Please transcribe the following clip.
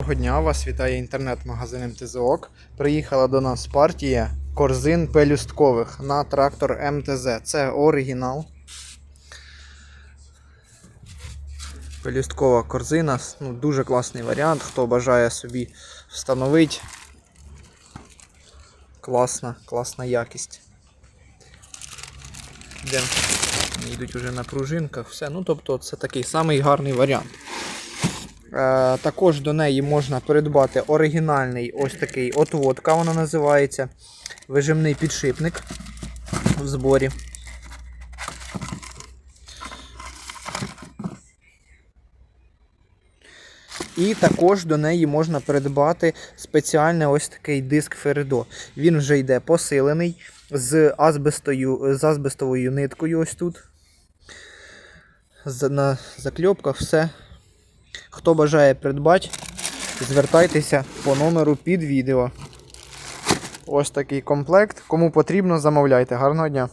Доброго дня, вас вітає інтернет-магазин МТЗОК. Приїхала до нас партія корзин пелюсткових на трактор МТЗ. Це оригінал. Пелюсткова корзина. Ну, дуже класний варіант. Хто бажає собі встановити. Класна, класна якість. Йдуть вже на пружинках, все. Ну, тобто, це такий самий гарний варіант. Е, також до неї можна придбати оригінальний ось такий отводка, вона називається. Вижимний підшипник в зборі. І також до неї можна придбати спеціальний ось такий диск Фередо. Він вже йде посилений з, азбестою, з азбестовою ниткою ось тут. На закльопках все. Хто бажає придбати, звертайтеся по номеру під відео. Ось такий комплект. Кому потрібно, замовляйте. Гарного дня!